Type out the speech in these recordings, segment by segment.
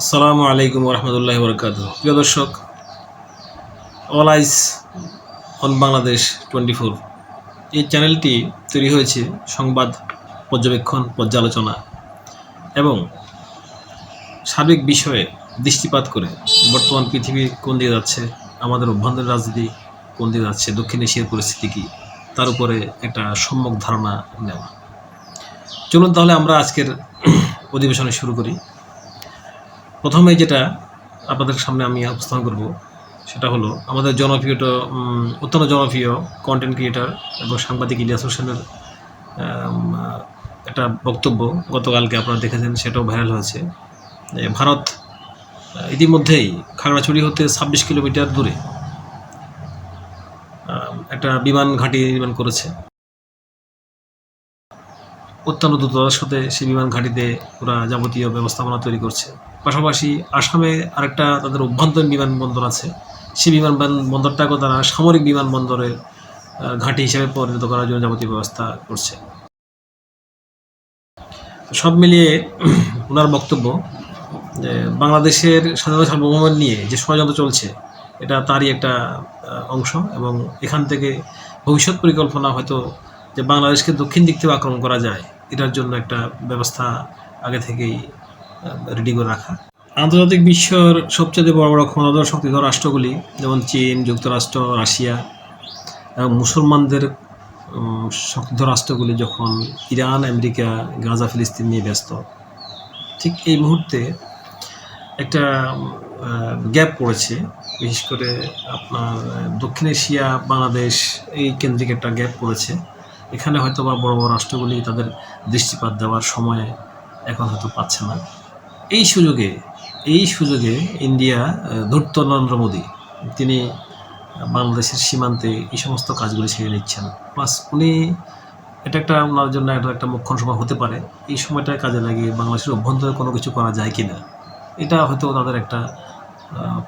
আসসালামু আলাইকুম রহমতুল্লাহ বরকাত প্রিয় দর্শক all eyes on Bangladesh twenty four এই চ্যানেলটি তৈরি হয়েছে সংবাদ, পর্যবেক্ষণ, পর্যালোচনা এবং সার্বিক বিষয়ে দৃষ্টিপাত করে বর্তমান পৃথিবী কোন দিকে যাচ্ছে, আমাদের অভ্যন্তরীণ রাজনীতি কোন দিকে যাচ্ছে, দক্ষিণ এশিয়ার পরিস্থিতি কী, তার উপরে একটা সম্যক ধারণা নেওয়া। চলুন তাহলে আমরা আজকের অধিবেশনে শুরু করি। প্রথমে যেটা আপনাদের সামনে আমি উপস্থাপন করব সেটা হলো আমাদের জনপ্রিয় উম, অত্যন্ত জনপ্রিয় কন্টেন্ট ক্রিয়েটার এবং সাংবাদিক ইলিয়াস হোসেনের একটা বক্তব্য গতকালকে আপনারা দেখেছেন সেটাও ভাইরাল হয়েছে। যে ভারত ইতিমধ্যেই খাগড়াছড়ি হতে ছাব্বিশ কিলোমিটার দূরে একটা বিমান ঘাঁটি নির্মাণ করেছে। অত্যন্ত দ্রুততার সাথে সেই বিমান ঘাঁটিতে ওরা যাবতীয় ব্যবস্থাপনা তৈরি করছে। পাশাপাশি আসামে আরেকটা তাদের অভ্যন্তরীণ বিমানবন্দর আছে। সেই বিমানবন্দরটাকেও তারা সামরিক বিমানবন্দরের ঘাঁটি হিসেবে পরিণত করার জন্য যাবতীয় ব্যবস্থা করছে। সব মিলিয়ে ওনার বক্তব্য, যে বাংলাদেশের স্বাধীনতা সার্বভৌম নিয়ে যে ষড়যন্ত্র চলছে, এটা তারই একটা অংশ এবং এখান থেকে ভবিষ্যৎ পরিকল্পনা হয়তো যে বাংলাদেশকে দক্ষিণ দিক থেকে আক্রমণ করা যায়, এটার জন্য একটা ব্যবস্থা আগে থেকেই রেডি করে রাখা। আন্তর্জাতিক বিশ্বর সবচেয়ে বড় বড় ক্ষমতাধর শক্তিধর রাষ্ট্রগুলি যেমন চীন, যুক্তরাষ্ট্র, রাশিয়া এবং মুসলমানদের শক্তিধর রাষ্ট্রগুলি যখন ইরান, আমেরিকা, গাজা, ফিলিস্তিন নিয়ে ব্যস্ত, ঠিক এই মুহূর্তে একটা গ্যাপ পড়েছে। বিশেষ করে আপনার দক্ষিণ এশিয়া, বাংলাদেশ, এই কেন্দ্রিক একটা গ্যাপ পড়েছে। এখানে হয়তো বা বড় বড় রাষ্ট্রগুলি তাদের দৃষ্টিপাত দেওয়ার সময় এখন হয়তো পাচ্ছে না। এই সুযোগে এই সুযোগে ইন্ডিয়া ধূর্ত নরেন্দ্র মোদী, তিনি বাংলাদেশের সীমান্তে এই সমস্ত কাজগুলি ছেড়ে নিচ্ছেন। প্লাস উনি এটা একটা ওনার জন্য একটা একটা মুখ্য সময় হতে পারে। এই সময়টা কাজে লাগিয়ে বাংলাদেশের অভ্যন্তরে কোনো কিছু করা যায় কি না এটা হয়তো তাদের একটা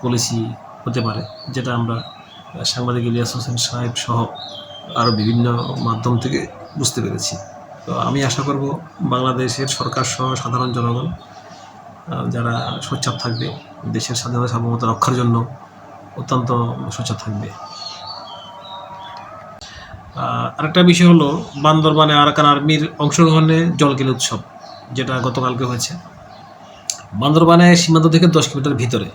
পলিসি হতে পারে, যেটা আমরা সাংবাদিক ইলিয়াস হোসেন সাহেব সহ আরও বিভিন্ন মাধ্যম থেকে বুঝতে পেরেছি। তো আমি আশা করব বাংলাদেশের সরকার সহ সাধারণ জনগণ যারা সোচ্চার থাকবে, দেশের স্বাধীনতা সার্বভৌমতা রক্ষার জন্য অত্যন্ত সোচ্চার থাকবে। আরেকটা বিষয় হলো, বান্দরবানে আরাকান আর্মির অংশগ্রহণে জলকিল উৎসব, যেটা গতকালকে হয়েছে। বান্দরবানে সীমান্ত থেকে দশ কিলোমিটার ভিতরে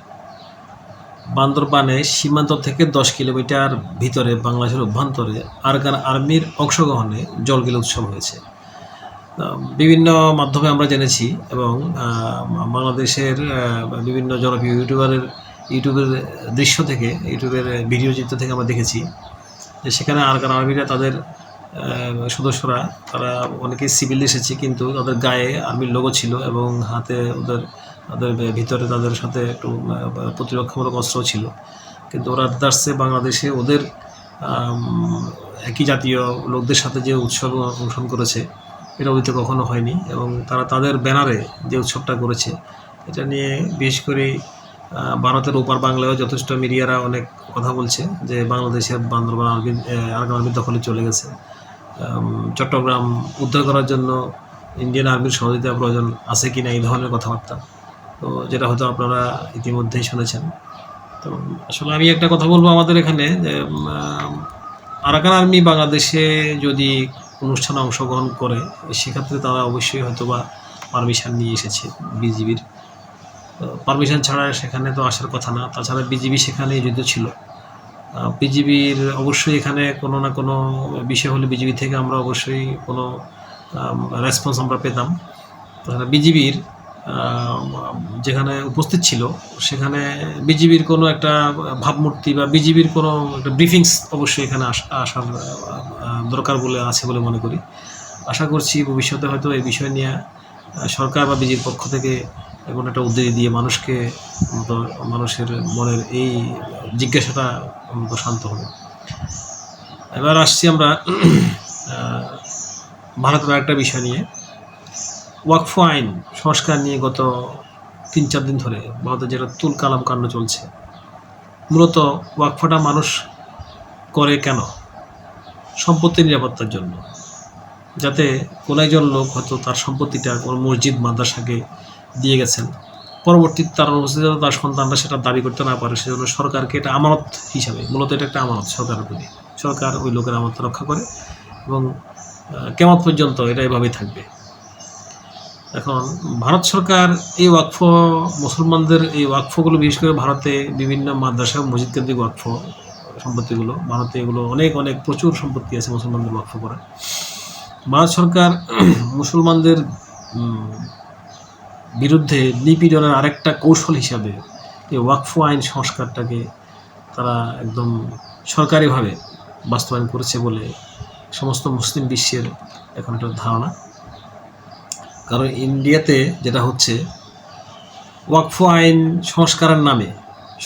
বান্দরবানে সীমান্ত থেকে দশ কিলোমিটার ভিতরে বাংলাদেশের অভ্যন্তরে আরগান আর্মির অংশগ্রহণে জলগিল উৎসব হয়েছে। বিভিন্ন মাধ্যমে আমরা জেনেছি এবং বাংলাদেশের বিভিন্ন জনপ্রিয় ইউটিউবারের, ইউটিউবের দৃশ্য থেকে, ইউটিউবের ভিডিও চিত্র থেকে আমরা দেখেছি যে সেখানে আরগান আর্মিরা তাদের সদস্যরা, তারা অনেকেই সিভিল এসেছে কিন্তু তাদের গায়ে আর্মির লোগো ছিল এবং হাতে ওদের তাদের ভিতরে তাদের সাথে একটু প্রতিরক্ষামূলক অস্ত্র ছিল। কিন্তু ওরা দাঁড়ছে বাংলাদেশে ওদের একই জাতীয় লোকদের সাথে যে উৎসব অনুষ্ঠান করেছে, এটা অতীতে কখনো হয়নি এবং তারা তাদের ব্যানারে যে উৎসবটা করেছে, এটা নিয়ে বিশেষ করে ভারতের ওপার বাংলায়ও যথেষ্ট মিডিয়ারা অনেক কথা বলছে যে বাংলাদেশের বান্দরবান আর্মি আর্মি আর্মির দখলে চলে গেছে। চট্টগ্রাম উদ্ধার করার জন্য ইন্ডিয়ান আর্মির সহযোগিতা প্রয়োজন আছে কি না এই ধরনের কথাবার্তা। তো যেটা হয়তো আপনারা ইতিমধ্যেই শুনেছেন। তো আসলে আমি একটা কথা বলব আমাদের এখানে যে আরাকান আর্মি বাংলাদেশে যদি অনুষ্ঠানে অংশগ্রহণ করে, সেক্ষেত্রে তারা অবশ্যই হয়তো বা পারমিশন নিয়ে এসেছে বিজিবির। পারমিশন ছাড়া সেখানে তো আসার কথা না, তাছাড়া বিজিবি সেখানে যুদ্ধ ছিল। বিজিবির অবশ্যই এখানে কোনো না কোনো বিষয় হলে বিজিবি থেকে আমরা অবশ্যই কোনো রেসপন্স আমরা পেতাম। তাছাড়া বিজিবির যেখানে উপস্থিত ছিল, সেখানে বিজিবির কোনো একটা ভাবমূর্তি বা বিজিবির কোনো একটা ব্রিফিংস অবশ্যই এখানে আস- আসার দরকার বলে আছে বলে মনে করি। আশা করছি ভবিষ্যতে হয়তো এই বিষয় নিয়ে সরকার বা বিজির পক্ষ থেকে এখন একটা উদ্যোগ দিয়ে মানুষকে মানুষের মনের এই জিজ্ঞাসাটা শান্ত হবে। এবার আসছি আমরা ভারতের একটা বিষয় নিয়ে। ওয়াকফ আইন সংস্কার নিয়ে গত তিন চার দিন ধরে ভারতের যেটা তুল কালাম কাণ্ড চলছে। মূলত ওয়াকফটা মানুষ করে কেন? সম্পত্তির নিরাপত্তার জন্য। যাতে কোনো একজন লোক হয়তো তার সম্পত্তিটা কোনো মসজিদ, মাদ্রাসাকে দিয়ে গেছেন। পরবর্তীতে তার অনুপস্থিত যেন তার সন্তানরা সেটা দাবি করতে না পারে, সেজন্য সরকারকে এটা আমানত হিসাবে, মূলত এটা একটা আমানত সরকারের প্রতি সরকার ওই লোকের আমানত রক্ষা করে এবং কেমন পর্যন্ত এটা এভাবেই থাকবে। এখন ভারত সরকার এই ওয়াকফ, মুসলমানদের এই ওয়াকফগুলো, বিশেষ করে ভারতে বিভিন্ন মাদ্রাসা মসজিদ কেন্দ্রিক ওয়াকফ সম্পত্তিগুলো, ভারতে এগুলো অনেক অনেক প্রচুর সম্পত্তি আছে মুসলমানদের ওয়াকফ করা। ভারত সরকার মুসলমানদের বিরুদ্ধে নিপীড়নের আরেকটা কৌশল হিসাবে এই ওয়াকফ আইন সংস্কারটাকে তারা একদম সরকারিভাবে বাস্তবায়ন করেছে বলে সমস্ত মুসলিম বিশ্বের এখন একটা ধারণা। কারণ ইন্ডিয়াতে যেটা হচ্ছে, ওয়াকফ আইন সংস্কারের নামে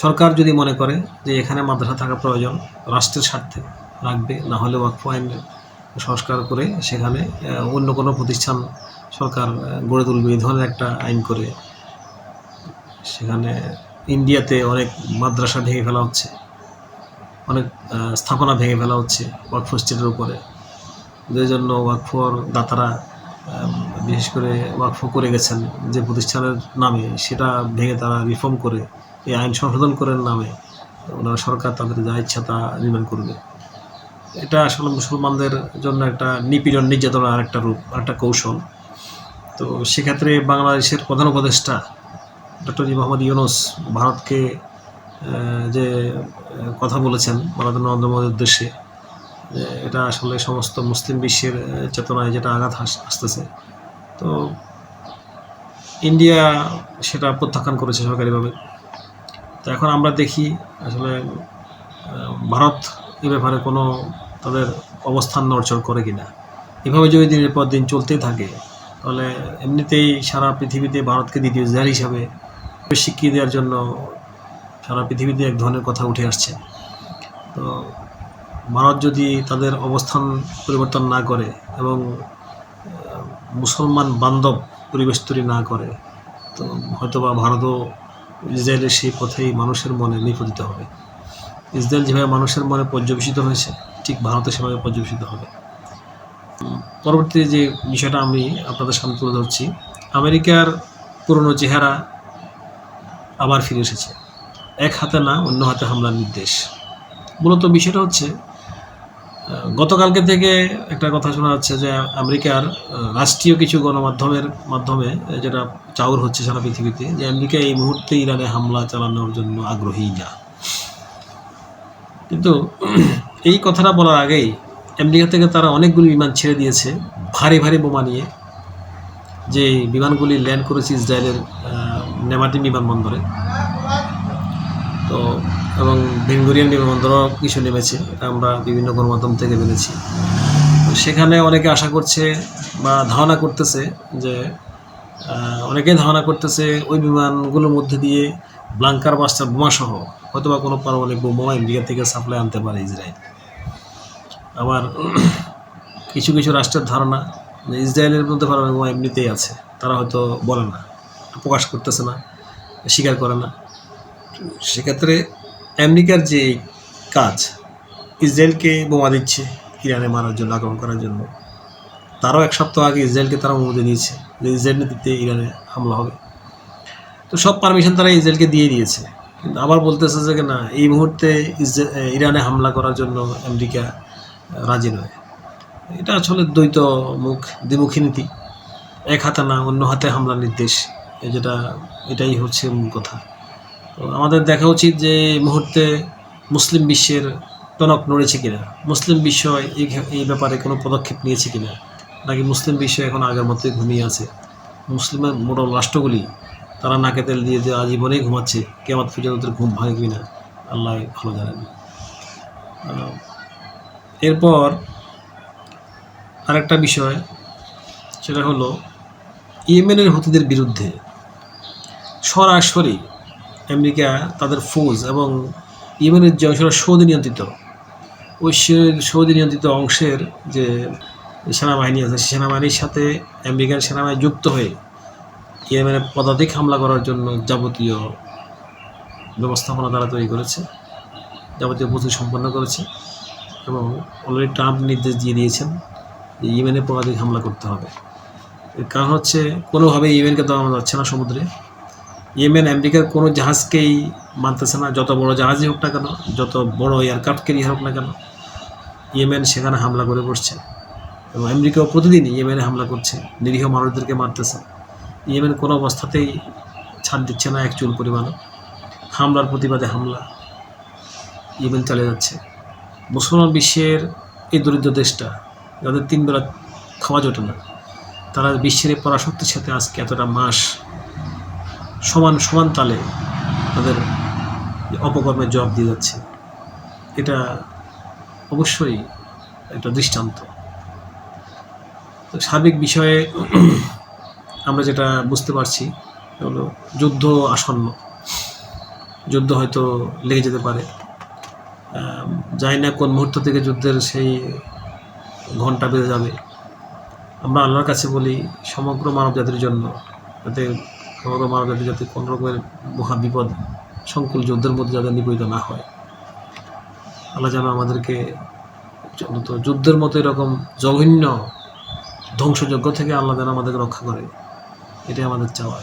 সরকার যদি মনে করে যে এখানে মাদ্রাসা থাকা প্রয়োজন, রাষ্ট্রের স্বার্থে রাখবে, না হলে ওয়াকফ আইন সংস্কার করে সেখানে অন্য কোনো প্রতিষ্ঠান সরকার গড়ে তুলবে, এই ধরনের একটা আইন করে সেখানে ইন্ডিয়াতে অনেক মাদ্রাসা ভেঙে ফেলা হচ্ছে, অনেক স্থাপনা ভেঙে ফেলা হচ্ছে ওয়াকফ স্টেটের উপরে। যে জন্য ওয়াকফর দাতারা বিশেষ করে ওয়াকফ করে গেছেন যে প্রতিষ্ঠানের নামে, সেটা ভেঙে তারা রিফর্ম করে, এই আইন সংশোধন করার নামে, ওনারা সরকার তাদের যা ইচ্ছা তা নির্মাণ করবে। এটা আসলে মুসলমানদের জন্য একটা নিপীড়ন, নির্যাতনের আরেকটা রূপ, আরেকটা কৌশল। তো সেক্ষেত্রে বাংলাদেশের প্রধান উপদেষ্টা ডক্টর জি মোহাম্মদ ইউনুস ভারতকে যে কথা বলেছেন ভারত নরেন্দ্র মোদীর উদ্দেশ্যে এটা আসলে সমস্ত মুসলিম বিশ্বের চেতনায় যেটা আঘাত আসতেছে। তো ইন্ডিয়া সেটা প্রত্যাখ্যান করেছে সরকারিভাবে। তো এখন আমরা দেখি আসলে ভারত এ ব্যাপারে কোনো তাদের অবস্থান নড়চড় করে কিনা। এভাবে যদি দিনের পর দিন চলতেই থাকে, তাহলে এমনিতেই সারা পৃথিবীতে ভারতকে দ্বিতীয় জেলার হিসাবে স্বীকৃতি দেওয়ার জন্য সারা পৃথিবীতে এক ধরনের কথা উঠে আসছে। তো ভারত যদি তাদের অবস্থান পরিবর্তন না করে এবং মুসলমান বান্ধব পরিবেশ তৈরি না করে, তো হয়তোবা ভারতও ইসরায়েলের সেই পথেই মানুষের মনে নিপতিত হবে। ইসরায়েল যেভাবে মানুষের মনে পর্যবেসিত হয়েছে, ঠিক ভারতে সেভাবে পর্যবেসিত হবে। পরবর্তী যে বিষয়টা আমি আপনাদের সামনে তুলে ধরছি, আমেরিকার পুরনো চেহারা আবার ফিরে এসেছে। এক হাতে না, অন্য হাতে হামলার নির্দেশ। মূলত বিষয়টা হচ্ছে গতকালকে থেকে একটা কথা শোনা যাচ্ছে যে আমেরিকার রাষ্ট্রীয় কিছু গণমাধ্যমের মাধ্যমে যেটা চাউর হচ্ছে সারা পৃথিবীতে যে আমেরিকা এই মুহূর্তে ইরানে হামলা চালানোর জন্য আগ্রহী না। কিন্তু এই কথাটা বলার আগেই আমেরিকা থেকে তারা অনেকগুলি বিমান ছেড়ে দিয়েছে ভারী ভারী বোমা নিয়ে যে বিমানগুলি ল্যান্ড করেছে ইসরায়েলের আহ, নেমাটি বিমানবন্দরে। তো এবং বেঙ্গুরিয়ান বিমানবন্দরও কিছু নেমেছে, এটা আমরা বিভিন্ন গণমাধ্যম থেকে জেনেছি সেখানে অনেকে আশা করছে বা ধারণা করতেছে যে অনেকে ধারণা করতেছে ওই বিমানগুলোর মধ্যে দিয়ে ব্লাঙ্কার বাস্টার বোমাসহ হয়তো বা কোনো পারমাণবিক বোমা ইন্ডিয়া থেকে সাপ্লাই আনতে পারে ইসরায়েল। আবার কিছু কিছু রাষ্ট্রের ধারণা ইসরায়েলের মধ্যে পারমাণবিক বোমা এমনিতেই আছে, তারা হয়তো বলে না, প্রকাশ করতেছে না, স্বীকার করে না। সেক্ষেত্রে আমেরিকার যে কাজ ইসরায়েলকে বোমা দিচ্ছে, ইরানে মারার জন্য, আক্রমণ করার জন্য, তারও এক সপ্তাহ আগে ইসরায়েলকে তারা অনুমতি দিয়েছে যে ইসরায়েল নেতৃত্বে ইরানে হামলা হবে। তো সব পারমিশন তারা ইসরায়েলকে দিয়ে দিয়েছে। কিন্তু আবার বলতেছে যে না, এই মুহূর্তে ইরানে হামলা করার জন্য আমেরিকা রাজি নয়। এটা আসলে দ্বৈত মুখ, দ্বিমুখী নীতি। এক হাতে না, অন্য হাতে হামলার নির্দেশ। যেটা, এটাই হচ্ছে মূল কথা। আমাদের দেখা উচিত যে এই মুহূর্তে মুসলিম বিশ্বের টনক নড়েছে কিনা? মুসলিম বিশ্ব এই ব্যাপারে কোনো পদক্ষেপ নিয়েছে কিনা? নাকি মুসলিম বিশ্ব এখন আগের মতোই ঘুমিয়ে আছে? মুসলিমের মোটর রাষ্ট্রগুলি, তারা নাকে তেল দিয়ে যে আজীবনেই ঘুমাচ্ছে কেমন পর্যন্ত ওদের ঘুম ভাঙে কিনা? আল্লাহ ভালো জানেন। এরপর আরেকটা বিষয়, সেটা হলো ইয়েমেনের হুতিদের বিরুদ্ধে সরাসরি আমেরিকা, তাদের ফৌজ এবং ইয়েমেনের যে অংশটা সৌদি নিয়ন্ত্রিত। ওই সৌদি নিয়ন্ত্রিত অংশের যে সেনাবাহিনী আছে সেনাবাহিনীর সাথে আমেরিকার সেনাবাহিনী যুক্ত হয়ে ইয়েমেনে পদাতিক হামলা করার জন্য যাবতীয় ব্যবস্থাপনা তারা তৈরি করেছে, যাবতীয় প্রস্তুতি সম্পন্ন করেছে এবং অলরেডি ট্রাম্প নির্দেশ দিয়ে দিয়েছেন যে ইয়েমেনে পদাতিক হামলা করতে হবে। এর কারণ হচ্ছে কোনোভাবে ইয়েমেনকে দেওয়া যাচ্ছে না সমুদ্রে। ইয়েমেন, আমেরিকার কোনো জাহাজকেই মানতেছে না। যত বড় জাহাজই হোক না কেন, যত বড় এয়ারক্রাফট ক্যারিয়ার হোক না কেন, ইয়েমেন সেখানে হামলা করে বসছে। এবং আমেরিকাও প্রতিদিনই ইয়েমেনে হামলা করছে, নিরীহ মানুষদেরকে মারতেছে। ইয়েমেন কোনো অবস্থাতেই ছাড় দিচ্ছে না এক চুল পরিমাণও। হামলার প্রতিবাদে হামলা। ইয়েমেন চালিয়ে যাচ্ছে। মুসলমান বিশ্বের এই দরিদ্র দেশটা, যাদের তিনবেলা খাওয়া জোটে না, তারা বিশ্বের পরাশক্তির সাথে আজকে এতটা মাস সমান সমান তালে তাদের অপকর্মের জবাব দিয়ে যাচ্ছে। এটা অবশ্যই একটা দৃষ্টান্ত। তো সার্বিক বিষয়ে আমরা যেটা বুঝতে পারছি হলো যুদ্ধ আসন্ন। যুদ্ধ হয়তো লেগে যেতে পারে। জানি না কোন মুহূর্ত থেকে যুদ্ধের সেই ঘণ্টা বেজে যাবে। আমরা আল্লাহর কাছে বলি, সমগ্র মানব জাতির জন্য যাতে সমগ্র মানব জাতি যাতে কোনো রকমের মহা বিপদ, সংকুল যুদ্ধের মধ্যে যাতে নিপীড়িত না হয়। আল্লাহ যেন আমাদেরকে যুদ্ধের মতো এরকম জঘন্য ধ্বংসযজ্ঞ থেকে আল্লাহ যেন আমাদেরকে রক্ষা করে। এটাই আমাদের চাওয়া।